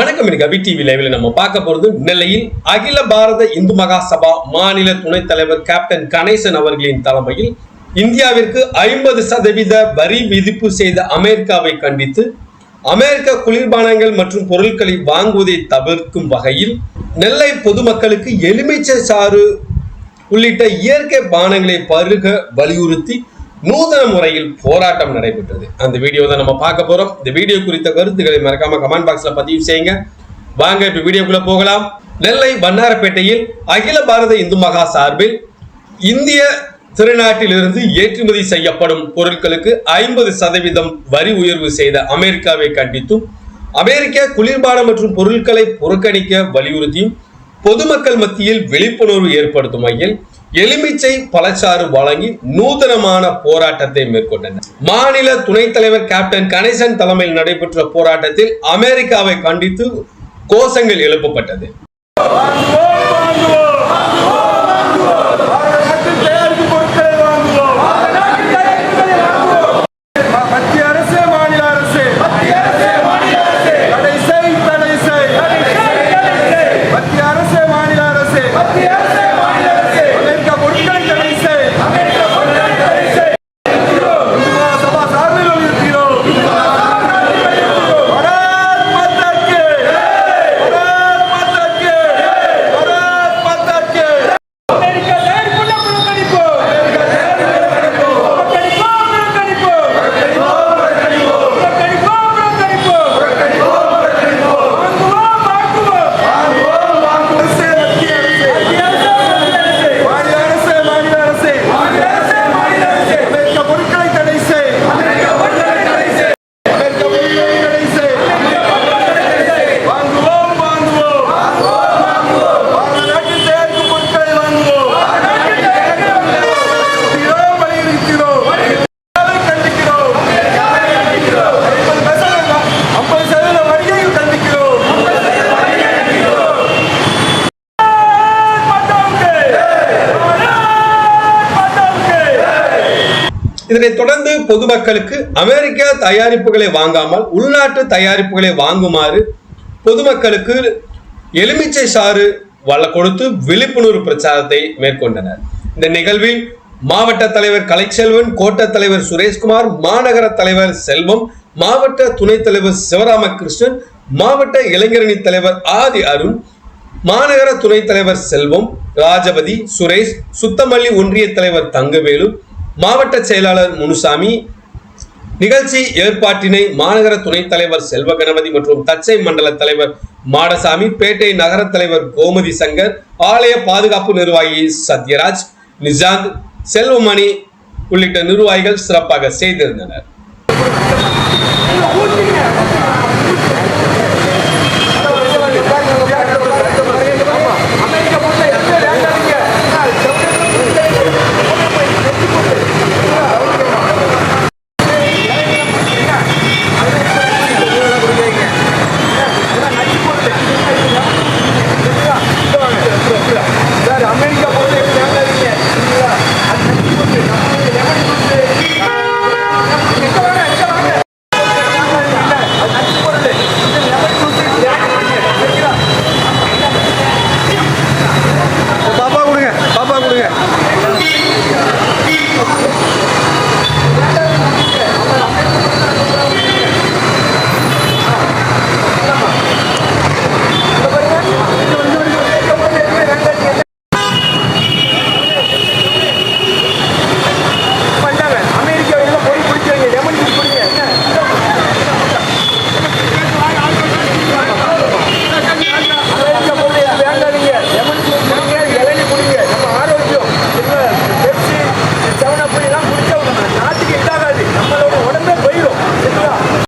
வணக்கம் இன்னைக்கு அபி டிவி லைவ்ல நம்ம பார்க்க போறது நெல்லையில் அகில பாரத இந்து மகா சபா மாநில துணைத் தலைவர் கேப்டன் கணேசன் அவர்களின் தலைமையில் இந்தியாவிற்கு ஐம்பது சதவீத வரி விதிப்பு செய்த அமெரிக்காவை கண்டித்து அமெரிக்க குளிர்பானங்கள் மற்றும் பொருட்களை வாங்குவதை தவிர்க்கும் வகையில் நெல்லை பொதுமக்களுக்கு எலுமிச்சை சாறு உள்ளிட்ட இயற்கை பானங்களை பருக வலியுறுத்தி நூதன முறையில் போராட்டம் நடைபெற்றது. அந்த வீடியோ தான் நம்ம பார்க்க போறோம். இந்த வீடியோ குறித்த கருத்துக்களை மறக்காம கமெண்ட் பாக்ஸ்ல பதிவு செய்யுங்க. வாங்க இப்ப வீடியோக்குள்ள போகலாம். நெல்லை வண்ணாரப்பேட்டையில் அகில பாரத இந்து மகா சார்பில் இந்திய திருநாட்டிலிருந்து ஏற்றுமதி செய்யப்படும் பொருட்களுக்கு ஐம்பது சதவீதம் வரி உயர்வு செய்த அமெரிக்காவை கண்டித்தும் அமெரிக்க குளிர்பானம் மற்றும் பொருட்களை புறக்கணிக்க வலியுறுத்தியும் பொதுமக்கள் மத்தியில் விழிப்புணர்வு ஏற்படுத்தும் வகையில் எலுமிச்சை பழச்சாறு வழங்கி நூதனமான போராட்டத்தை மேற்கொண்டனர். மாநில துணைத் தலைவர் கேப்டன் கணேசன் தலைமையில் நடைபெற்ற போராட்டத்தில் அமெரிக்காவை கண்டித்து கோஷங்கள் எழுப்பப்பட்டது. இதனைத் தொடர்ந்து பொதுமக்களுக்கு அமெரிக்க தயாரிப்புகளை வாங்காமல் உள்நாட்டு தயாரிப்புகளை வாங்குமாறு பொதுமக்களுக்கு எலுமிச்சை சாறு வள கொடுத்து விழிப்புணர்வு பிரச்சாரத்தை மேற்கொண்டனர். இந்த நிகழ்வில் மாவட்ட தலைவர் கலைச்செல்வன் கோட்ட தலைவர் சுரேஷ்குமார் மாநகர தலைவர் செல்வம் மாவட்ட துணைத் தலைவர் சிவராமகிருஷ்ணன் மாவட்ட இளைஞரணி தலைவர் ஆதி அருண் மாநகர துணைத் தலைவர் செல்வம் ராஜபதி சுரேஷ் சுத்தமல்லி ஒன்றிய தலைவர் தங்கவேலு மாவட்ட செயலாளர் முனுசாமி நிகழ்ச்சி ஏற்பாட்டினை மாநகர துணைத் தலைவர் செல்வ கணபதி மற்றும் தச்சை மண்டல தலைவர் மாடசாமி பேட்டை நகர தலைவர் கோமதி சங்கர் ஆலய பாதுகாப்பு நிர்வாகி சத்யராஜ் நிஜாந்த் செல்வமணி உள்ளிட்ட நிர்வாகிகள் சிறப்பாக செய்திருந்தனர்.